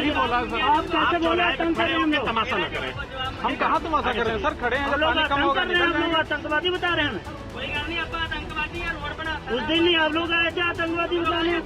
नहीं बोला सर आप कैसे बोले आतंक कर रहे हैं तमाशा करें। हम कहाँ तमाशा कर? रहे हैं सर खड़े हैं जब कम होगा निकल आतंकवादी बता रहे हैं हमें। उस दिन नहीं आप लोग आए थे आतंकवादी बताने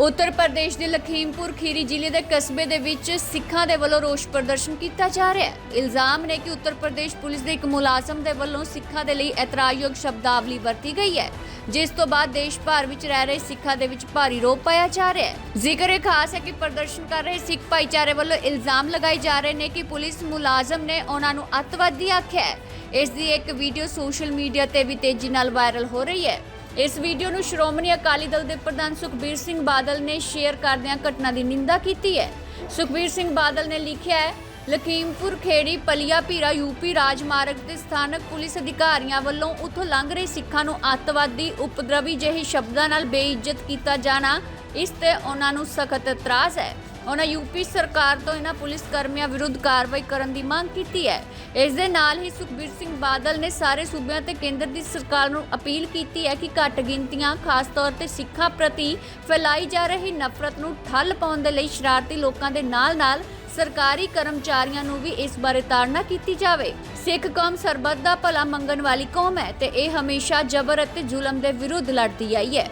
ਉੱਤਰ ਪ੍ਰਦੇਸ਼ ਦੇ ਲਖੀਮਪੁਰ ਖੀਰੀ ਜ਼ਿਲ੍ਹੇ ਦੇ ਕਸਬੇ ਦੇ ਵਿੱਚ ਸਿੱਖਾਂ ਦੇ ਵੱਲੋਂ ਰੋਸ ਪ੍ਰਦਰਸ਼ਨ ਕੀਤਾ ਜਾ ਰਿਹਾ ਹੈ। ਇਲਜ਼ਾਮ ਨੇ ਕਿ ਉੱਤਰ ਪ੍ਰਦੇਸ਼ ਪੁਲਿਸ ਦੇ ਇੱਕ ਮੁਲਾਜ਼ਮ ਦੇ ਵੱਲੋਂ ਸਿੱਖਾਂ ਦੇ ਲਈ ਇਤਰਾਜ਼ਯੋਗ ਸ਼ਬਦਾਵਲੀ ਵਰਤੀ ਗਈ ਹੈ, ਜਿਸ ਤੋਂ ਬਾਅਦ ਦੇਸ਼ ਭਰ ਵਿੱਚ ਰਹਿ ਰਹੇ ਸਿੱਖਾਂ ਦੇ ਵਿੱਚ ਭਾਰੀ ਰੋਪ ਪਾਇਆ ਜਾ ਰਿਹਾ ਹੈ। ਜ਼ਿਕਰ ਇਹ ਖਾਸ ਹੈ ਕਿ ਪ੍ਰਦਰਸ਼ਨ ਕਰ ਰਹੇ ਸਿੱਖ ਭਾਈਚਾਰੇ ਵੱਲੋਂ ਇਲਜ਼ਾਮ ਲਗਾਏ ਜਾ ਰਹੇ ਨੇ ਕਿ ਪੁਲਿਸ ਮੁਲਾਜ਼ਮ ਨੇ ਉਹਨਾਂ ਨੂੰ ਅੱਤਵਾਦੀ ਆਖਿਆ ਹੈ। ਇਸ ਦੀ ਇੱਕ ਵੀਡੀਓ ਸੋਸ਼ਲ ਮੀਡੀਆ ਤੇ ਵੀ ਤੇਜ਼ੀ ਨਾਲ ਵਾਇਰਲ ਹੋ ਰਹੀ ਹੈ। ਇਸ ਵੀਡੀਓ ਨੂੰ ਸ਼੍ਰੋਮਣੀ ਅਕਾਲੀ ਦਲ ਦੇ ਪ੍ਰਧਾਨ ਸੁਖਬੀਰ ਸਿੰਘ ਬਾਦਲ ਨੇ ਸ਼ੇਅਰ ਕਰਦਿਆਂ ਘਟਨਾ ਦੀ ਨਿੰਦਾ ਕੀਤੀ ਹੈ। ਸੁਖਬੀਰ ਸਿੰਘ ਬਾਦਲ ਨੇ ਲਿਖਿਆ ਹੈ, ਲਖੀਮਪੁਰ, ਖੇੜੀ, ਪਲੀਆ, ਭੀਰਾ ਯੂਪੀ ਰਾਜਮਾਰਗ ਤੇ ਸਥਾਨਕ ਪੁਲਿਸ ਅਧਿਕਾਰੀਆਂ ਵੱਲੋਂ ਉੱਥੋਂ ਲੰਘ ਰਹੇ ਸਿੱਖਾਂ ਨੂੰ ਅੱਤਵਾਦੀ ਉਪਦਰਵੀ ਜਿਹੇ ਸ਼ਬਦਾਂ ਨਾਲ ਬੇਇੱਜ਼ਤ ਕੀਤਾ ਜਾਣਾ, ਇਸ ਤੇ ਉਹਨਾਂ ਨੂੰ ਸਖਤ ਇਤਰਾਜ਼ ਹੈ। ਉਹਨਾਂ ਯੂਪੀ ਸਰਕਾਰ ਤੋਂ ਇਹਨਾਂ ਪੁਲਿਸ ਕਰਮੀਆਂ ਵਿਰੁੱਧ ਕਾਰਵਾਈ ਕਰਨ ਦੀ ਮੰਗ ਕੀਤੀ ਹੈ। ਇਸ ਦੇ ਨਾਲ ਹੀ ਸੁਖਬੀਰ ਸਿੰਘ ਬਾਦਲ ਨੇ ਸਾਰੇ ਸੂਬਿਆਂ ਤੇ ਕੇਂਦਰ ਦੀ ਸਰਕਾਰ ਨੂੰ ਅਪੀਲ ਕੀਤੀ ਹੈ ਕਿ ਘੱਟ ਗਿਣਤੀਆਂ, ਖਾਸ ਤੌਰ ਤੇ ਸਿੱਖਾਂ ਪ੍ਰਤੀ ਫੈਲਾਈ ਜਾ ਰਹੀ ਨਫ਼ਰਤ ਨੂੰ ਠੱਲ ਪਾਉਣ ਦੇ ਲਈ ਸ਼ਰਾਰਤੀ ਲੋਕਾਂ ਦੇ ਨਾਲ-ਨਾਲ ਸਰਕਾਰੀ ਕਰਮਚਾਰੀਆਂ ਨੂੰ ਵੀ ਇਸ ਬਾਰੇ ਤਾੜਨਾ ਕੀਤੀ ਜਾਵੇ। ਸਿੱਖ ਕੌਮ ਸਰਬੱਤ ਦਾ ਭਲਾ ਮੰਗਣ ਵਾਲੀ ਕੌਮ ਹੈ ਤੇ ਇਹ ਹਮੇਸ਼ਾ ਜ਼ਬਰ ਅਤੇ ਜ਼ੁਲਮ ਦੇ ਵਿਰੁੱਧ ਲੜਦੀ ਆਈ ਹੈ।